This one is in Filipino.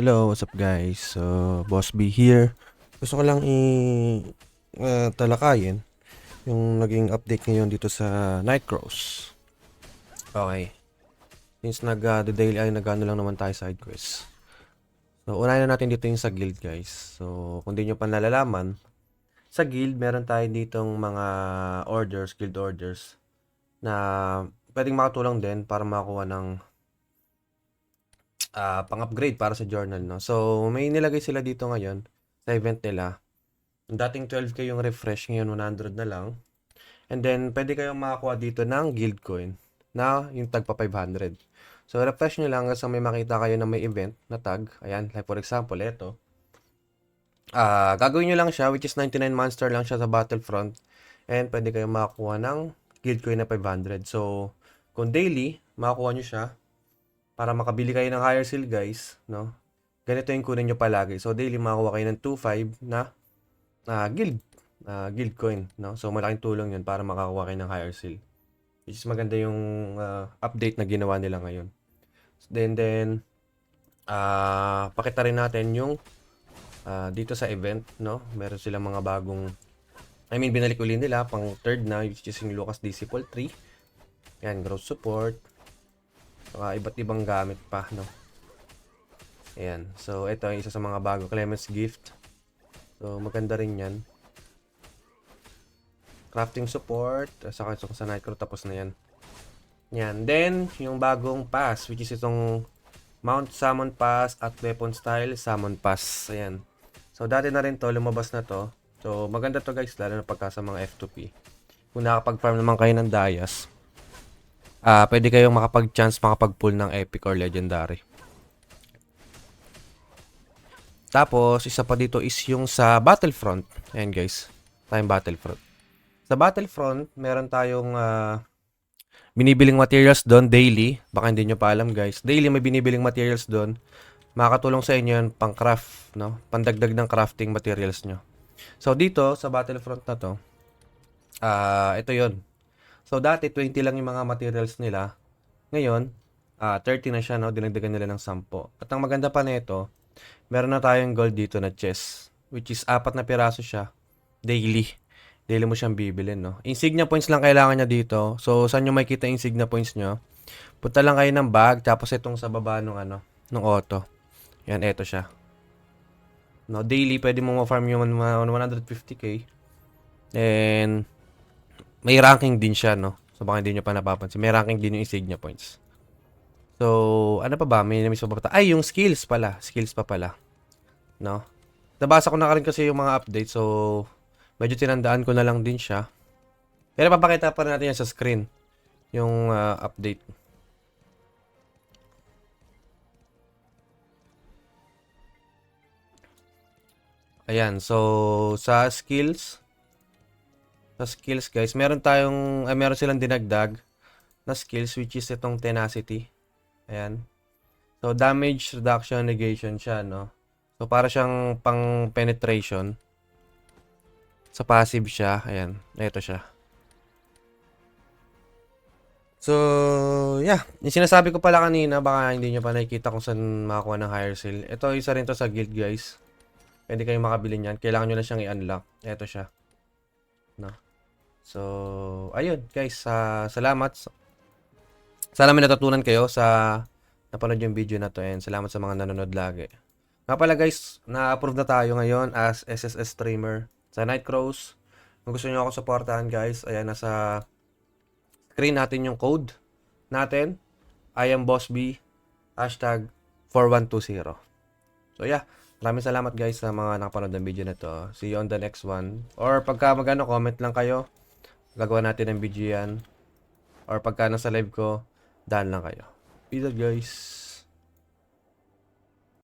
Hello, what's up guys? So, Boss B here. Gusto ko lang i uh, talakayin yung naging update ngayon dito sa Nightcross. Okay. Since nag uh, the daily ay nagano lang naman tayo side quest. So, unahin na natin dito yung sa guild guys. So, kung di nyo pa nalalaman, sa guild meron tayo ditong mga orders, guild orders na pwedeng makatulong din para makakuha ng ah, pang-upgrade para sa journal, no? So, may nilagay sila dito ngayon sa event nila. Dating 12k yung refresh, ngayon 100 na lang. And then, pwede kayong makakuha dito ng guild coin na yung tag pa 500. So, refresh nyo lang sa may makita kayo na may event na tag. Ayan, like for example, ito. Ah, gagawin nyo lang siya, which is 99 monster lang siya sa Battlefront. And pwede kayong makakuha ng guild coin na 500. So, kung daily, makakuha nyo siya, para makabili kayo ng higher seal guys, no? Ganito yung kunin nyo palagi. So daily makakuha kayo ng 2.5 na ah, guild ah, guild coin, no? So malaking tulong 'yun para makakuha kayo ng higher seal. Which is maganda yung ah, update na ginawa nila ngayon. Then then ah pakita rin natin yung ah, dito sa event, no? Meron silang mga bagong I mean, binalik uli nila pang third na, which is yung Lucas Paul 3. Yan, growth support. Saka iba't ibang gamit pa, no? Ayan. So, ito ang isa sa mga bago. Clemens Gift. So, maganda rin yan. Crafting support. Saka ito sa Nightcrow. Tapos na yan. Yan. Then, yung bagong pass. Which is itong Mount Summon Pass at Weapon Style Summon Pass. Ayan. So, dati na rin to. Lumabas na to. So, maganda to guys. Lalo na pagka sa mga F2P. Kung nakapag-farm naman kayo ng Dayas ah pwede kayong makapag-chance makapag-pull ng epic or legendary. Tapos, isa pa dito is yung sa Battlefront. Ayan guys, tayong Battlefront. Sa Battlefront, meron tayong ah, binibiling materials doon daily. Baka hindi nyo pa alam guys. Daily may binibiling materials doon. Makakatulong sa inyo yun pang craft, no? Pandagdag ng crafting materials nyo. So dito, sa Battlefront na to, ah ito yon So, dati 20 lang yung mga materials nila. Ngayon, ah 30 na siya, no? Dinagdagan nila ng 10. At ang maganda pa nito, meron na tayong gold dito na chest. Which is apat na piraso siya. Daily. Daily mo siyang bibilin, no? Insignia points lang kailangan niya dito. So, saan nyo makikita insignia points nyo? Punta lang kayo ng bag, tapos itong sa baba nung ano, nung auto. Yan, eto siya. No, daily, pwede mo ma-farm yung mga 150k. And, may ranking din siya, no? So, baka hindi nyo pa napapansin. May ranking din yung insignia points. So, ano pa ba? May namiss pa ba? Ay, yung skills pala. Skills pa pala. No? Nabasa ko na rin kasi yung mga updates. So, medyo tinandaan ko na lang din siya. Pero papakita pa natin yan sa screen. Yung ah, update. Ayan. So, sa skills, sa skills guys, meron tayong, ay meron silang dinagdag na skills which is itong tenacity. Ayan. So, damage reduction negation siya, no? So, para siyang pang penetration. Sa passive siya. Ayan. Ito siya. So, yeah. Yung sinasabi ko pala kanina, baka hindi nyo pa nakikita kung saan makakuha ng higher sale. Ito, isa rin to sa guild, guys. Pwede kayong makabili niyan. Kailangan nyo na siyang i-unlock. Ito siya. No? So, ayun, guys. sa salamat. Sana may natutunan kayo sa napanood yung video na to and salamat sa mga nanonood lagi. Nga pala guys, na-approve na tayo ngayon as SSS streamer sa Nightcrows. Kung gusto niyo ako supportahan guys, ayan nasa screen natin yung code natin. I am Boss B, hashtag 4120. So yeah, maraming salamat guys sa mga nakapanood ng video na to. See you on the next one. Or pagka magano comment lang kayo, gagawa natin ng video yan. Or pagka nasa live ko, daan lang kayo. Peace out guys.